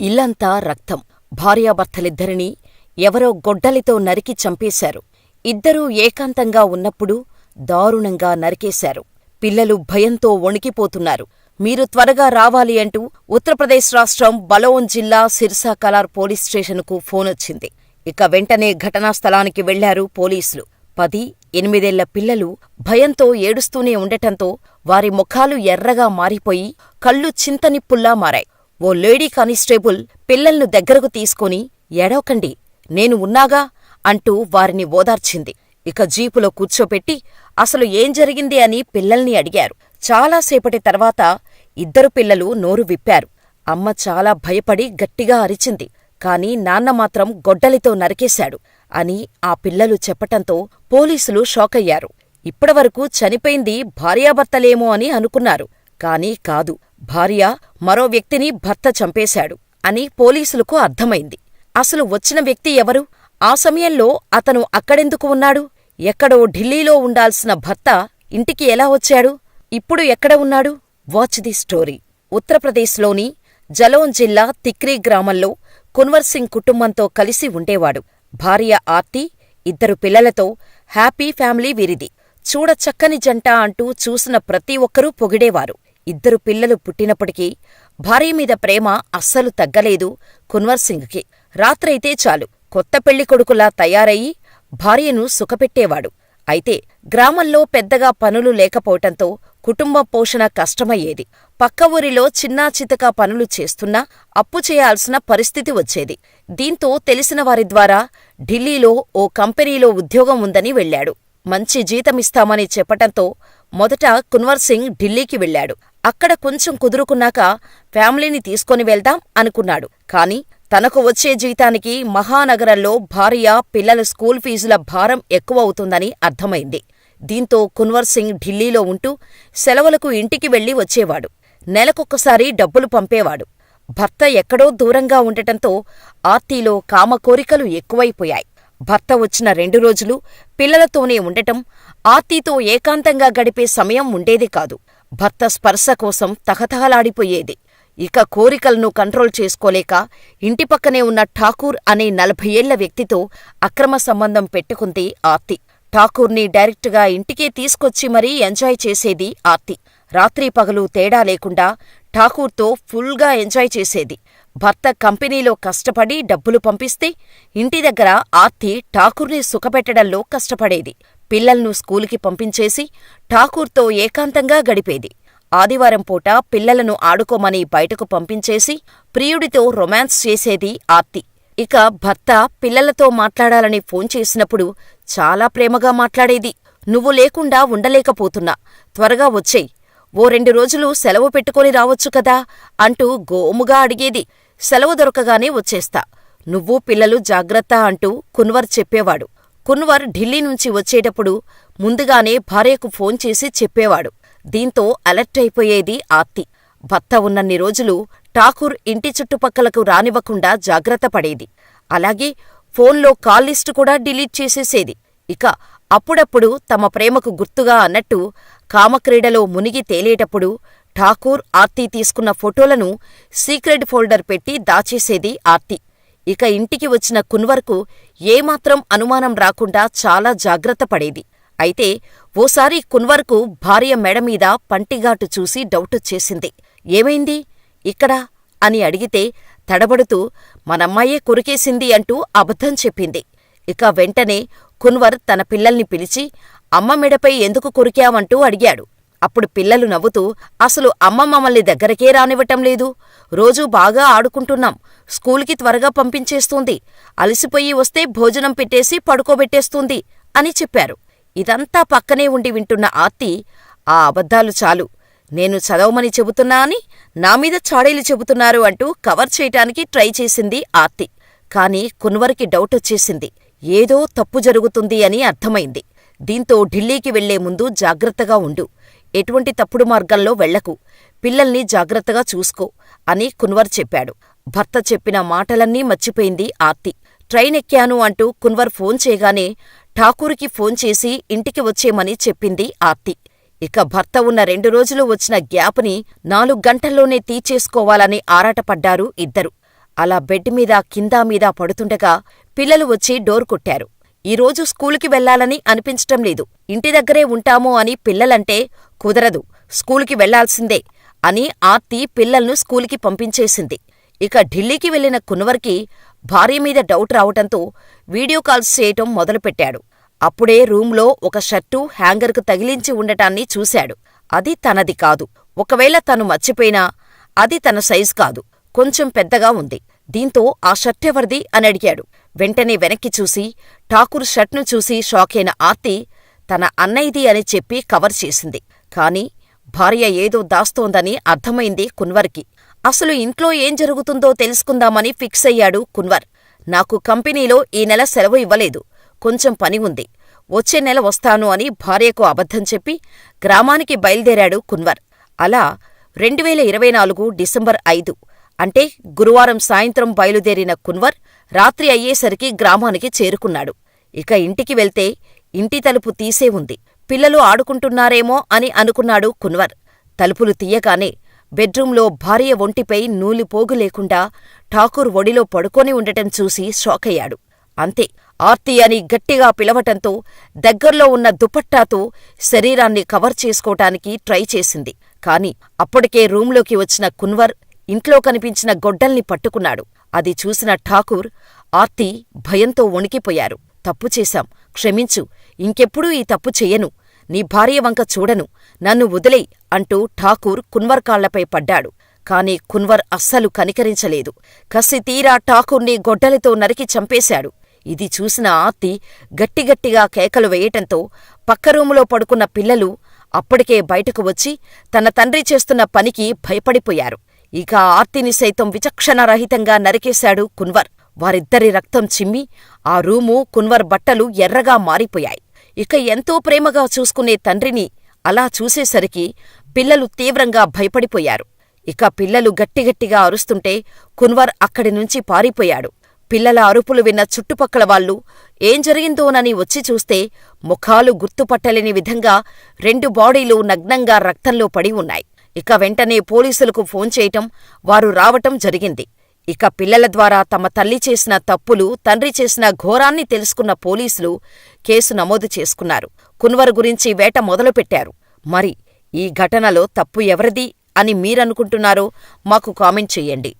ఇల్లంతా రక్తం. భార్యాభర్తలిద్దరినీ ఎవరో గొడ్డలితో నరికి చంపేశారు. ఇద్దరూ ఏకాంతంగా ఉన్నప్పుడు దారుణంగా నరికేశారు. పిల్లలు భయంతో వణికిపోతున్నారు. మీరు త్వరగా రావాలి అంటూ ఉత్తరప్రదేశ్ రాష్ట్రం బలౌన్ జిల్లా సిర్సా కలార్ పోలీస్ స్టేషనుకు ఫోనొచ్చింది. ఇక వెంటనే ఘటనా స్థలానికి వెళ్ళారు పోలీసులు. పది, ఎనిమిదేళ్ళ పిల్లలు భయంతో ఏడుస్తూనే ఉండటంతో వారి ముఖాలు ఎర్రగా మారిపోయి కళ్ళు చింతనిప్పుల్లా మారాయి. ఓ లేడీ కానిస్టేబుల్ పిల్లల్ను దగ్గరకు తీసుకుని ఏడవకండి, నేను ఉన్నాగా అంటూ వారిని ఓదార్చింది. ఇక జీపులో కూర్చోపెట్టి అసలు ఏం జరిగింది అని పిల్లల్ని అడిగారు. చాలాసేపటి తర్వాత ఇద్దరు పిల్లలు నోరు విప్పారు. అమ్మ చాలా భయపడి గట్టిగా అరిచింది. కాని నాన్న మాత్రం గొడ్డలితో నరికేశాడు అని ఆ పిల్లలు చెప్పటంతో పోలీసులు షాకయ్యారు. ఇప్పటివరకు చనిపోయింది భార్యాభర్తలేమో అని అనుకున్నారు. కాని కాదు, భార్య మరో వ్యక్తిని భర్త చంపేశాడు అని పోలీసులకు అర్థమైంది. అసలు వచ్చిన వ్యక్తి ఎవరు? ఆ సమయంలో అతను అక్కడెందుకు ఉన్నాడు? ఎక్కడో ఢిల్లీలో ఉండాల్సిన భర్త ఇంటికి ఎలా వచ్చాడు? ఇప్పుడు ఎక్కడ ఉన్నాడు? Watch the story. ఉత్తరప్రదేశ్లోని జలోన్ జిల్లా తిక్రీ గ్రామంలో కున్వర్ సింగ్ కుటుంబంతో కలిసి ఉండేవాడు. భార్య ఆర్తి, ఇద్దరు పిల్లలతో హ్యాపీ ఫ్యామిలీ వీరిది. చూడచక్కని జంట అంటూ చూసిన ప్రతి ఒక్కరూ పొగిడేవారు. ఇద్దరు పిల్లలు పుట్టినప్పటికీ భార్యమీద ప్రేమ అస్సలు తగ్గలేదు కున్వర్సింగ్కి రాత్రైతే చాలు కొత్త పెళ్ళికొడుకులా తయారయి భార్యను సుఖపెట్టేవాడు. అయితే గ్రామంలో పెద్దగా పనులు లేకపోవటంతో కుటుంబ పోషణ కష్టమయ్యేది. పక్క ఊరిలో చిన్నాచితకా పనులు చేస్తున్నా అప్పు చేయాల్సిన పరిస్థితి వచ్చేది. దీంతో తెలిసిన వారి ద్వారా ఢిల్లీలో ఓ కంపెనీలో ఉద్యోగం ఉందని వెళ్ళాడు. మంచి జీతమిస్తామని చెప్పటంతో మొదట కున్వర్ సింగ్ ఢిల్లీకి వెళ్ళాడు. అక్కడ కొంచెం కుదురుకున్నాక ఫ్యామిలీని తీసుకొని వెళ్దాం అనుకున్నాడు. కాని తనకు వచ్చే జీతానికి మహానగరంలో భార్య, పిల్లల స్కూల్ ఫీజుల భారం ఎక్కువవుతుందని అర్థమైంది. దీంతో కున్వర్ సింగ్ ఢిల్లీలో ఉంటూ సెలవులకు ఇంటికి వెళ్ళి వచ్చేవాడు. నెలకొక్కసారి డబ్బులు పంపేవాడు. భర్త ఎక్కడో దూరంగా ఉండటంతో ఆర్తీలో కామకోరికలు ఎక్కువైపోయాయి. భర్త వచ్చిన రెండు రోజులు పిల్లలతోనే ఉండటం, ఆర్తీతో ఏకాంతంగా గడిపే సమయం ఉండేది కాదు. భర్త స్పర్శ కోసం తహతహలాడిపోయేది. ఇక కోరికలను కంట్రోల్ చేసుకోలేక ఇంటిపక్కనే ఉన్న ఠాకూర్ అనే నలభై ఏళ్ళ వ్యక్తితో అక్రమ సంబంధం పెట్టుకుంది ఆర్తి. ఠాకూర్ని డైరెక్టుగా ఇంటికే తీసుకొచ్చి మరీ ఎంజాయ్ చేసేది ఆర్తి. రాత్రీ పగలు తేడా లేకుండా ఠాకూర్తో ఫుల్గా ఎంజాయ్ చేసేది. భర్త కంపెనీలో కష్టపడి డబ్బులు పంపిస్తే ఇంటి దగ్గర ఆర్తి ఠాకూర్ని సుఖపెట్టడంలో కష్టపడేది. పిల్లల్ను స్కూలుకి పంపించేసి ఠాకూర్తో ఏకాంతంగా గడిపేది. ఆదివారం పూట పిల్లలను ఆడుకోమని బయటకు పంపించేసి ప్రియుడితో రొమాన్స్ చేసేది ఆర్తి. ఇక భర్త పిల్లలతో మాట్లాడాలని ఫోన్ చేసినప్పుడు చాలా ప్రేమగా మాట్లాడేది. నువ్వు లేకుండా ఉండలేకపోతున్నా, త్వరగా వచ్చేయ్ ఓ రెండు రోజులు సెలవు పెట్టుకొని రావచ్చు కదా అంటూ గోముగా అడిగేది. సెలవు దొరకగానే వచ్చేస్తా. నువ్వూ పిల్లలు జాగ్రత్త అంటూ కున్వర్ చెప్పేవాడు. కున్వర్ ఢిల్లీ నుంచి వచ్చేటప్పుడు ముందుగానే భార్యకు ఫోన్ చేసి చెప్పేవాడు. దీంతో అలర్ట్ అయిపోయేది ఆత్తి భర్త ఉన్నన్ని రోజులు ఠాకూర్ ఇంటి చుట్టుపక్కలకు రానివ్వకుండా జాగ్రత్త పడేది. అలాగే ఫోన్లో కాల్ లిస్టు కూడా డిలీట్ చేసేసేది. ఇక అప్పుడప్పుడు తమ ప్రేమకు గుర్తుగా అన్నట్టు కామక్రీడలో మునిగి తేలేటప్పుడు ఠాకూర్, ఆర్తి తీసుకున్న ఫోటోలను సీక్రెట్ ఫోల్డర్ పెట్టి దాచేసేది ఆర్తి. ఇక ఇంటికి వచ్చిన కున్వర్కు ఏమాత్రం అనుమానం రాకుండా చాలా జాగ్రత్త పడేది. అయితే ఓసారి కున్వర్కు భార్య మెడమీద పంటిగాటు చూసి డౌటొచ్చేసింది. ఏమైంది? ఇక్కడా? అని అడిగితే తడబడుతూ మనమ్మాయే కొరికేసింది అంటూ అబద్ధం చెప్పింది. ఇక వెంటనే కున్వర్ తన పిల్లల్ని పిలిచి అమ్మ మెడపై ఎందుకు కొరికావంటూ అడిగాడు. అప్పుడు పిల్లలు నవ్వుతూ అసలు అమ్మ మమ్మల్ని దగ్గరకే రానివ్వటం లేదు. రోజూ బాగా ఆడుకుంటున్నాం. స్కూలుకి త్వరగా పంపించేస్తూంది. అలసిపోయి వస్తే భోజనం పెట్టేసి పడుకోబెట్టేస్తూంది అని చెప్పారు. ఇదంతా పక్కనే ఉండి వింటున్న ఆర్తి ఆ అబద్ధాలు చాలు. నేను చదవమని చెబుతున్నా అని నామీద చాడీలు చెబుతున్నారు అంటూ కవర్ చేయటానికి ట్రై చేసింది ఆర్తి. కాని కున్వర్కి డౌటొచ్చేసింది. ఏదో తప్పు జరుగుతుంది అని అర్థమైంది. దీంతో ఢిల్లీకి వెళ్ళే ముందు జాగ్రత్తగా ఉండు. ఎటువంటి తప్పుడు మార్గంలో వెళ్ళకు. పిల్లల్ని జాగ్రత్తగా చూసుకో అని కున్వర్ చెప్పాడు. భర్త చెప్పిన మాటలన్నీ మర్చిపోయింది ఆర్తి. ట్రైనెక్కాను అంటూ కున్వర్ ఫోన్ చేయగానే ఠాకూర్కి ఫోన్ చేసి ఇంటికి వచ్చేమని చెప్పింది ఆర్తి. ఇక భర్త ఉన్న రెండు రోజులు వచ్చిన గ్యాపుని నాలుగ్గంటల్లోనే తీర్చేసుకోవాలని ఆరాటపడ్డారు ఇద్దరు. అలా బెడ్ మీద కిందా మీద పడుతుండగా పిల్లలు వచ్చి డోర్ కొట్టారు ఈరోజు స్కూలుకి వెళ్ళాలని అనిపించటం లేదు. ఇంటి దగ్గరే ఉంటాము అని పిల్లలంటే కుదరదు. స్కూలుకి వెళ్ళాల్సిందే అని ఆర్తి పిల్లల్ను స్కూలుకి పంపించేసింది. ఇక ఢిల్లీకి వెళ్ళిన కున్వర్కి భార్య మీద డౌట్ రావటంతో వీడియో కాల్స్ చేయటం మొదలుపెట్టాడు. అప్పుడే రూంలో ఒక షర్టు హ్యాంగర్కు తగిలించి ఉండటాన్ని చూశాడు. అది తనది కాదు. ఒకవేళ తను మర్చిపోయినా అది తన సైజు కాదు. కొంచెం పెద్దగా ఉంది. దీంతో ఆ షర్టెవరిది అని అడిగాడు. వెంటనే వెనక్కి చూసి ఠాకూర్ షర్ట్ను చూసి షాకైన ఆర్తి తన అన్నయ్యది అని చెప్పి కవర్ చేసింది. కాని భార్య ఏదో దాస్తోందని అర్థమైంది కున్వర్కి. అసలు ఇంట్లో ఏం జరుగుతుందో తెలుసుకుందామని ఫిక్స్ అయ్యాడు కున్వర్. నాకు కంపెనీలో ఈ నెల సెలవు ఇవ్వలేదు. కొంచెం పని ఉంది. వచ్చే నెల వస్తాను అని భార్యకు అబద్ధం చెప్పి గ్రామానికి బయల్దేరాడు కున్వర్. అలా రెండువేల ఇరవై నాలుగు డిసెంబర్ ఐదు అంటే గురువారం సాయంత్రం బయలుదేరిన కున్వర్ రాత్రి అయ్యేసరికి గ్రామానికి చేరుకున్నాడు. ఇక ఇంటికి వెళ్తే ఇంటి తలుపు తీసే ఉంది. పిల్లలు ఆడుకుంటున్నారేమో అని అనుకున్నాడు కున్వర్. తలుపులు తీయగానే బెడ్రూంలో భార్య ఒంటిపై నూలిపోగు లేకుండా ఠాకూర్ ఒడిలో పడుకొని ఉండటం చూసి షాకయ్యాడు. అంతే ఆర్తి అని గట్టిగా పిలవటంతో దగ్గర్లో ఉన్న దుపట్టాతో శరీరాన్ని కవర్ చేసుకోటానికి ట్రై చేసింది. కాని అప్పటికే రూంలోకి వచ్చిన కున్వర్ ఇంట్లో కనిపించిన గొడ్డల్ని పట్టుకున్నాడు. అది చూసిన ఠాకూర్ ఆర్తి భయంతో వణికిపోయారు. తప్పు చేశాం. క్షమించు. ఇంకెప్పుడూ ఈ తప్పు చెయ్యను నీ భార్య వంక చూడను. నన్ను వదిలేయ్ అంటూ ఠాకూర్ కున్వర్ కాళ్ళపై పడ్డాడు. కాని కున్వర్ అస్సలు కనికరించలేదు. కసి తీరా ఠాకూర్ని గొడ్డలితో నరికి చంపేశాడు. ఇది చూసిన ఆర్తి గట్టిగట్టిగా కేకలు వేయటంతో పక్క రూములో పడుకున్న పిల్లలు అప్పటికే బయటకు వచ్చి తన తండ్రి చేస్తున్న పనికి భయపడిపోయారు. ఇక ఆర్తిని సైతం విచక్షణరహితంగా నరికేశాడు కున్వర్. వారిద్దరి రక్తం చిమ్మి ఆ రూము కున్వర్ బట్టలు ఎర్రగా మారిపోయాయి. ఇక ఎంతో ప్రేమగా చూసుకునే తండ్రిని అలా చూసేసరికి పిల్లలు తీవ్రంగా భయపడిపోయారు. ఇక పిల్లలు గట్టిగట్టిగా అరుస్తుంటే కున్వర్ అక్కడి నుంచి పారిపోయాడు. పిల్లల అరుపులు విన్న చుట్టుపక్కల వాళ్ళు ఏం జరిగిందోనని వచ్చి చూస్తే ముఖాలు గుర్తుపట్టలేని విధంగా రెండు బాడీలు నగ్నంగా రక్తంలో పడి ఉన్నాయి. ఇక వెంటనే పోలీసులకు ఫోన్ చేయటం వారు రావటం జరిగింది. ఇక పిల్లల ద్వారా తమ తల్లి చేసిన తప్పులు తండ్రి చేసిన ఘోరాన్ని తెలుసుకున్న పోలీసులు కేసు నమోదు చేసుకున్నారు. కున్వర్ గురించి వేట మొదలుపెట్టారు. మరి ఈ ఘటనలో తప్పు ఎవరిది అని మీరనుకుంటున్నారో మాకు కామెంట్ చెయ్యండి